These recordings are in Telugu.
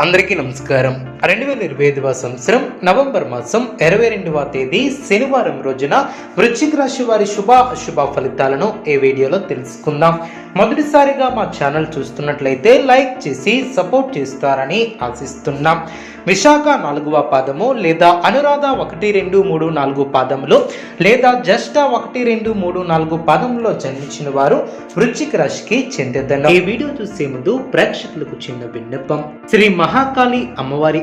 అందరికీ నమస్కారం. రెండు వేల ఇరవై ఐదవ సంవత్సరం నవంబర్ మాసం ఇరవై రెండవ తేదీ శనివారం రోజున వృశ్చిక రాశి వారి శుభ అశుభ ఫలితాలను ఈ వీడియోలో తెలుసుకుందాం. మొదటిసారిగా మా ఛానల్ చూస్తున్నట్లయితే లైక్ చేసి సపోర్ట్ చేస్తారని ఆశిస్తున్నాం. విశాఖ నాలుగవ పాదము లేదా అనురాధ ఒకటి రెండు మూడు నాలుగు పాదములు లేదా జ్యేష్ఠ ఒకటి రెండు మూడు నాలుగు పాదములో జన్మించిన వారు వృశ్చిక రాశికి చెందేదన్న ఈ వీడియో చూసే ముందు ప్రేక్షకులకు చిన్న విన్నపం. శ్రీ మహాకాళి అమ్మవారి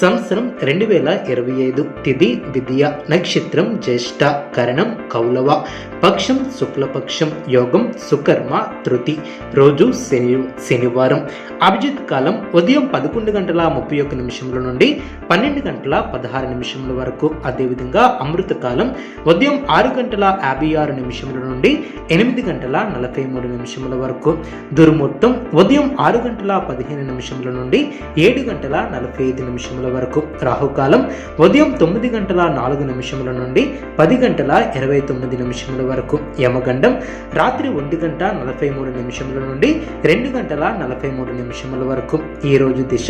సంవత్సరం రెండు వేల ఇరవై ఐదు తిథి విద్య నక్షత్రం జ్యేష్ఠ కరణం కౌలవ పక్షం శుక్లపక్షం యోగం సుకర్మ తృతి. రోజు శని శనివారం. అభిజిత్ కాలం ఉదయం పదకొండు గంటల ముప్పై ఒక్క నిమిషముల నుండి పన్నెండు గంటల పదహారు నిమిషముల వరకు. అదేవిధంగా అమృత కాలం ఉదయం ఆరు గంటల యాభై ఆరు నిమిషముల నుండి ఎనిమిది గంటల నలభై మూడు నిమిషముల వరకు. దుర్ముహూర్తం ఉదయం ఆరు గంటల పదిహేను నిమిషముల నుండి ఏడు గంటల నలభై ఐదు నిమిషముల వరకు. రాహుకాలం ఉదయం తొమ్మిది గంటల నాలుగు నిమిషముల నుండి పది గంటల ఇరవై తొమ్మిది నిమిషముల వరకు యమగండం రాత్రి ఒంటి గంట నలభై మూడు నిమిషముల నుండి రెండు గంటల నలభై మూడు నిమిషముల వరకు. ఈ రోజు దిశ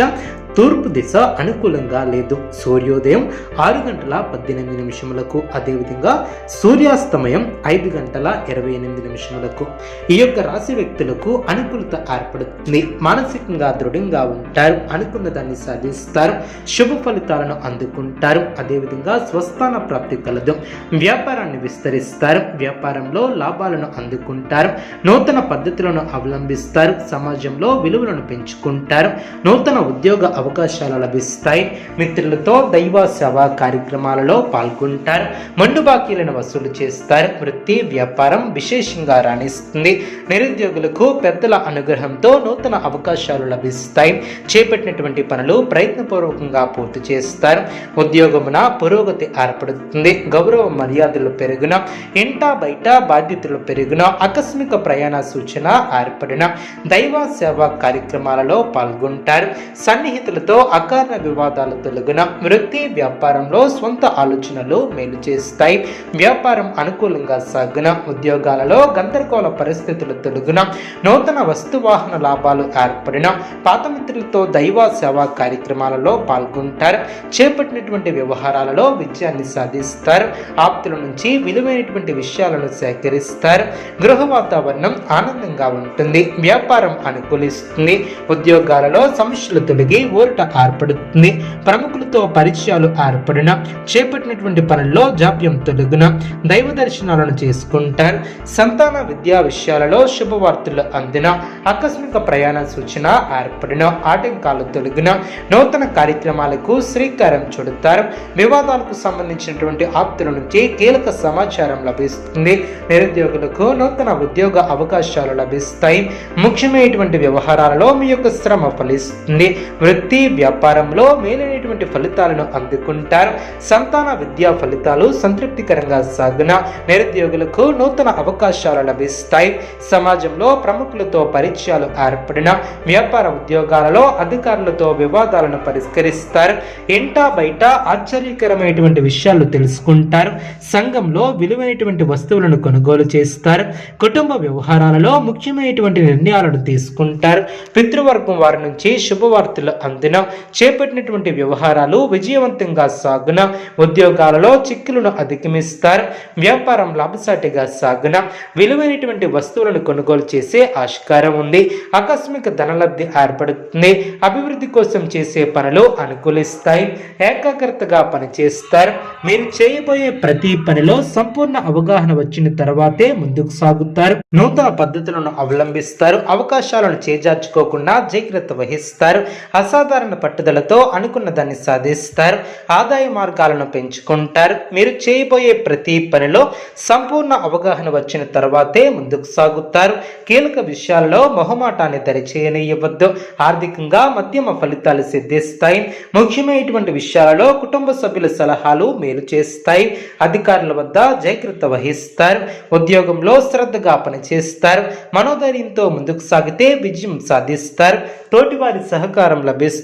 తూర్పు దిశ అనుకూలంగా లేదు. సూర్యోదయం ఆరు గంటల పద్దెనిమిది నిమిషములకు. అదేవిధంగా సూర్యాస్తమయం ఐదు గంటల ఇరవై ఎనిమిది నిమిషములకు. ఈ యొక్క రాశి వ్యక్తులకు అనుకూలత ఏర్పడుతుంది. మానసికంగా దృఢంగా ఉంటారు. అనుకున్న దాన్ని సాధిస్తారు. శుభ ఫలితాలను అందుకుంటారు. అదేవిధంగా స్వస్థాన ప్రాప్తి కలదు. వ్యాపారాన్ని విస్తరిస్తారు. వ్యాపారంలో లాభాలను అందుకుంటారు. నూతన పద్ధతులను అవలంబిస్తారు. సమాజంలో విలువలను పెంచుకుంటారు. నూతన ఉద్యోగ అవకాశాలు లభిస్తాయి. మిత్రులతో దైవ సేవా కార్యక్రమాలలో పాల్గొంటారు. మండు బాకీలను వసూలు చేస్తారు. వృత్తి వ్యాపారం విశేషంగా రాణిస్తుంది. నిరుద్యోగులకు పెద్దల అనుగ్రహంతో నూతన అవకాశాలు లభిస్తాయి. చేపట్టినటువంటి పనులు ప్రయత్నపూర్వకంగా పూర్తి చేస్తారు. ఉద్యోగమున పురోగతి ఏర్పడుతుంది. గౌరవ మర్యాదలు పెరుగున ఇంట బయట బాధ్యతలు పెరుగున ఆకస్మిక ప్రయాణ సూచన ఏర్పడిన దైవ సేవా కార్యక్రమాలలో పాల్గొంటారు. సన్నిహిత సన్నిహితులతో అకారణ వివాదాలు తొలగిన వృత్తి వ్యాపారంలో సొంత ఆలోచనలు మేలు చేస్తాయి. వ్యాపారం అనుకూలంగా సాగున ఉద్యోగాలలో గందరగోళ పరిస్థితులు తొలగిన నూతన వస్తువాహన లాభాలు ఏర్పడిన పాత మిత్రులతో దైవ సేవా కార్యక్రమాలలో పాల్గొంటారు. చేపట్టినటువంటి వ్యవహారాలలో విజయాన్ని సాధిస్తారు. ఆప్తుల నుంచి విలువైనటువంటి విషయాలను సేకరిస్తారు. గృహ వాతావరణం ఆనందంగా ఉంటుంది. వ్యాపారం అనుకూలిస్తుంది. ఉద్యోగాలలో సమస్యలు తొలగి ఊరట ఏర్పడుతుంది ప్రముఖులతో పరిచయాలు ఏర్పడిన చేపట్టినటువంటి పనుల్లో జాప్యం తొలగిన దైవ దర్శనాలను చేసుకుంటారు. సంతాన విద్యా విషయాలలో శుభవార్తలు అందిన ఆకస్మిక ప్రయాణ సూచన ఏర్పడిన ఆటంకాలు తొలగిన నూతన కార్యక్రమాలకు శ్రీకారం చుడతారు. వివాదాలకు సంబంధించినటువంటి ఆప్తుల నుంచి కీలక సమాచారం లభిస్తుంది. నిరుద్యోగులకు నూతన ఉద్యోగ అవకాశాలు లభిస్తాయి. ముఖ్యమైనటువంటి వ్యవహారాలలో మీ యొక్క శ్రమ ఫలిస్తుంది. వృత్తి వ్యాపారంలో మేలైనటువంటి ఫలితాలను అందుకుంటారు. సంతాన విద్యా ఫలితాలు సంతృప్తికరంగా సాగున నిరుద్యోగులకు నూతన అవకాశాలు లభిస్తాయి. సమాజంలో ప్రముఖులతో పరిచయాలు ఏర్పడిన వ్యాపార ఉద్యోగాలలో అధికారులతో వివాదాలను పరిష్కరిస్తారు. ఇంటా బయట ఆశ్చర్యకరమైనటువంటి విషయాలు తెలుసుకుంటారు. సంఘంలో విలువైనటువంటి వస్తువులను కొనుగోలు చేస్తారు. కుటుంబ వ్యవహారాలలో ముఖ్యమైనటువంటి నిర్ణయాలను తీసుకుంటారు. పితృవర్గం వారి నుంచి శుభవార్తలు అందిన చేపట్టినటువంటి వ్యవహారాలు విజయవంతంగా సాగున ఉద్యోగాలలో చిక్కులను అధిగమిస్తారు. వ్యాపారం లాభసాటిగా సాగున విలువైనటువంటి వస్తువులను కొనుగోలు చేసే ఆస్కారం ఉంది. ఆకస్మిక ధనలబ్ధి ఏర్పడుతుంది. అభివృద్ధి కోసం చేసే పనులు అనుకూలిస్తాయి. ఏకాగ్రతగా పనిచేస్తారు. మీరు చేయబోయే ప్రతి పనిలో సంపూర్ణ అవగాహన వచ్చిన తర్వాతే ముందుకు సాగుతారు. నూతన పద్ధతులను అవలంబిస్తారు. అవకాశాలను చేజార్చుకోకుండా జాగ్రత్త వహిస్తారు. అసాధ అసాధారణ పట్టుదలతో అనుకున్న దాన్ని సాధిస్తారు ఆదాయ మార్గాలను పెంచుకుంటారు. మీరు చేయబోయే ప్రతి పనిలో సంపూర్ణ అవగాహన వచ్చిన తర్వాతే ముందుకు సాగుతారు. కీలక విషయాల్లో మొహమాటాన్ని దరిచేయనివ్వద్దు. ఆర్థికంగా మధ్యమ ఫలితాలు సిద్ధిస్తాయి. ముఖ్యమైనటువంటి విషయాలలో కుటుంబ సభ్యుల సలహాలు మేలు చేస్తాయి. అధికారుల వద్ద జాగ్రత్త వహిస్తారు. ఉద్యోగంలో శ్రద్ధగా పనిచేస్తారు. మనోధైర్యంతో ముందుకు సాగితే విజయం సాధిస్తారు. తోటివారి సహకారం లభిస్తుంది.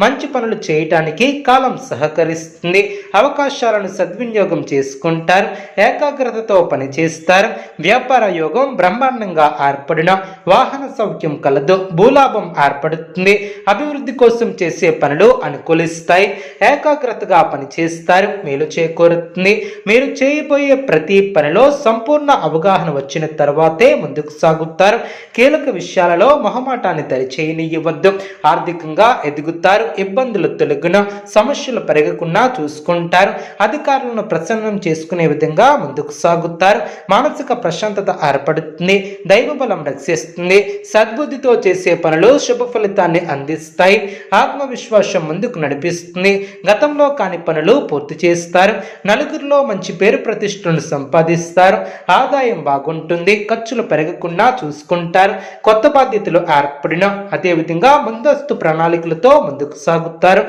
మంచి పనులు చేయటానికి కాలం సహకరిస్తుంది. అవకాశాలను సద్వినియోగం చేసుకుంటారు. ఏకాగ్రతతో పనిచేస్తారు. వ్యాపార యోగం బ్రహ్మాండంగా ఏర్పడిన వాహన సౌఖ్యం కలదు. భూలాభం ఏర్పడుతుంది. అభివృద్ధి కోసం చేసే పనులు అనుకూలిస్తాయి. ఏకాగ్రతగా పనిచేస్తారు. మేలు చేకూరుతుంది. మీరు చేయబోయే ప్రతి పనిలో సంపూర్ణ అవగాహన వచ్చిన తర్వాతే ముందుకు సాగుతారు. కీలక విషయాలలో మొహమాటాన్ని దరిచేయనివ్వద్దు. ఆర్థికంగా ఎదుగుతారు. ఇబ్బందులు తొలగిన సమస్యలు పెరగకుండా చూసుకుంటారు. అధికారులను ప్రసన్నం చేసుకునే విధంగా ముందుకు సాగుతారు. మానసిక ప్రశాంతత ఏర్పడుతుంది. దైవబలం రక్షిస్తుంది. సద్బుద్ధితో చేసే పనులు శుభ ఫలితాన్ని అందిస్తాయి. ఆత్మవిశ్వాసం ముందుకు నడిపిస్తుంది. గతంలో కాని పనులు పూర్తి చేస్తారు. నలుగురిలో మంచి పేరు ప్రతిష్టలను సంపాదిస్తారు. ఆదాయం బాగుంటుంది. ఖర్చులు పెరగకుండా చూసుకుంటారు. కొత్త బాధ్యతలు ఏర్పడిన అదేవిధంగా ముందస్తు ప్రణాళికలు ప్రణాళికలతో ముందుకు సాగుతారు.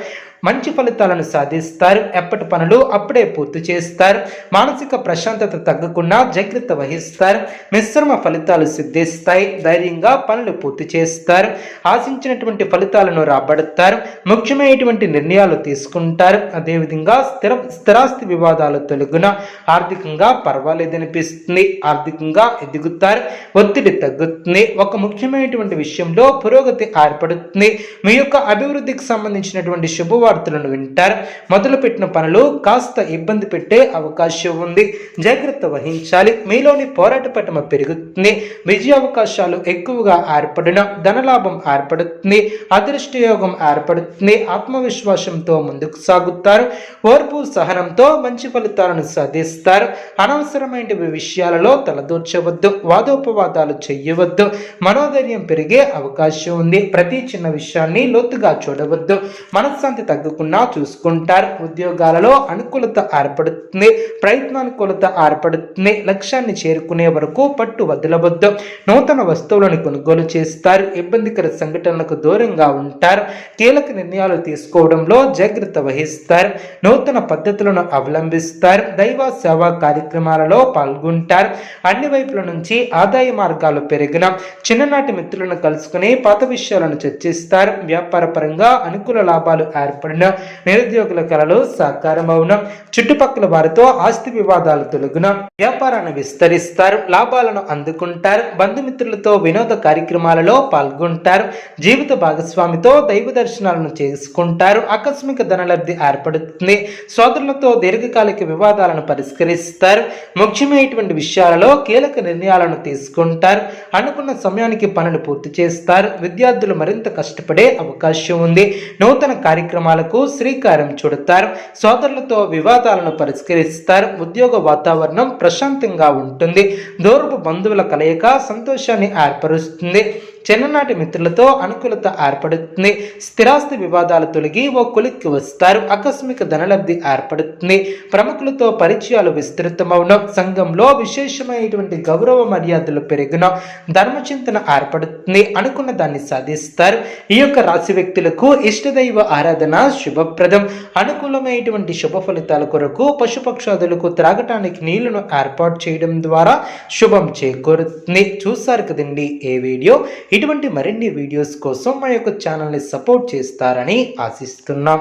మంచి ఫలితాలను సాధిస్తారు. ఎప్పటి పనులు అప్పుడే పూర్తి చేస్తారు. మానసిక ప్రశాంతత తగ్గకుండా జాగ్రత్త వహిస్తారు. మిశ్రమ ఫలితాలు సిద్ధిస్తాయి. ధైర్యంగా పనులు పూర్తి చేస్తారు. ఆశించినటువంటి ఫలితాలను రాబడతారు. ముఖ్యమైనటువంటి నిర్ణయాలు తీసుకుంటారు. అదేవిధంగా స్థిర స్థిరాస్తి వివాదాలు తొలగున ఆర్థికంగా పర్వాలేదనిపిస్తుంది. ఆర్థికంగా ఎదుగుతారు. ఒత్తిడి తగ్గుతుంది. ఒక ముఖ్యమైనటువంటి విషయంలో పురోగతి ఏర్పడుతుంది. మీ యొక్క అభివృద్ధికి సంబంధించినటువంటి శుభవార్తలను వింటారు. మొదలుపెట్టిన పనులు కాస్త ఇబ్బంది పెట్టే అవకాశం ఉంది. జాగ్రత్త వహించాలి. మీలోని పోరాట పటమ పెరుగుతుంది. విజయ అవకాశాలు ఎక్కువగా ఏర్పడిన ధనలాభం ఏర్పడుతుంది. అదృష్టయోగం ఏర్పడుతుంది. ఆత్మవిశ్వాసంతో ముందుకు సాగుతారు. ఓర్పు సహనంతో మంచి ఫలితాలను సాధిస్తారు. అనవసరమైన విషయాలలో తలదూర్చవద్దు. వాదోపవాదాలు చేయవద్దు. మనోధైర్యం పెరిగే అవకాశం ఉంది. ప్రతి చిన్న విషయాన్ని లోతుగా చూడవద్దు. మనశ్శాంతి తగ్గకుండా చూసుకుంటారు. ఉద్యోగాలలో అనుకూలత ఏర్పడుతుంది. ప్రయత్నానుకూలత ఏర్పడుతుంది. లక్ష్యాన్ని చేరుకునే వరకు పట్టు వదలవద్దు. నూతన వస్తువులను కొనుగోలు చేస్తారు. ఇబ్బందికర సంఘటనలకు దూరంగా ఉంటారు. కీలక నిర్ణయాలు తీసుకోవడంలో జాగ్రత్త వహిస్తారు. నూతన పద్ధతులను అవలంబిస్తారు. దైవ సేవా కార్యక్రమాలలో పాల్గొంటారు. అన్ని వైపుల నుంచి ఆదాయ మార్గాలు పెరిగిన చిన్ననాటి మిత్రులను కలుసుకుని పాత విషయాలను చర్చిస్తారు. వ్యాపార పరంగా అనుకూల లాభాలు ఏర్పడిన నిరుద్యోగుల కళలు సాకారమవున. చుట్టుపక్కల వారితో ఆస్తి వివాదాలు తొలగున. వ్యాపారాన్ని విస్తరిస్తారు లాభాలను అందుకుంటారు బంధుమిత్రులతో వినోద కార్యక్రమాలలో పాల్గొంటారు జీవిత భాగస్వామితో దైవ దర్శనాలను చేసుకుంటారు ఆకస్మిక ధనలబ్ధి ఏర్పడుతుంది. సోదరులతో దీర్ఘకాలిక వివాదాలను పరిష్కరిస్తారు ముఖ్యమైనటువంటి విషయాలలో కీలక నిర్ణయాలను తీసుకుంటారు అనుకున్న సమయానికి పనులు పూర్తి చేస్తారు విద్యార్థులు మరింత కష్టపడే అవకాశం ఉంది. నూతన కార్యక్రమాలు కార్యక్రమాలకు శ్రీకారం చుడతారు. సోదరులతో వివాదాలను పరిష్కరిస్తారు. ఉద్యోగ వాతావరణం ప్రశాంతంగా ఉంటుంది. దూరపు బంధువుల కలయిక సంతోషాన్ని ఏర్పరుస్తుంది. చిన్ననాటి మిత్రులతో అనుకూలత ఏర్పడుతుంది. స్థిరాస్తి వివాదాలు తొలగి ఓ కొలిక్కి వస్తారు. ఆకస్మిక ధనలబ్ధి ఏర్పడుతుంది. ప్రముఖులతో పరిచయాలు విస్తృతమవున. సంఘంలో విశేషమైనటువంటి గౌరవ మర్యాదలు పెరిగిన ధర్మచింతన ఏర్పడుతుంది. అనుకున్న దాన్ని సాధిస్తారు. ఈ యొక్క రాశి వ్యక్తులకు ఇష్టదైవ ఆరాధన శుభప్రదం. అనుకూలమైనటువంటి శుభ ఫలితాల కొరకు పశుపక్షాదులకు త్రాగటానికి నీళ్ళను ఏర్పాటు చేయడం ద్వారా శుభం చేకూరుతుంది. చూస్తారు కదండి ఏ వీడియో? ఇటువంటి మరిన్ని వీడియోస్ కోసం మా యొక్క ఛానల్ని సపోర్ట్ చేస్తారని ఆశిస్తున్నాం.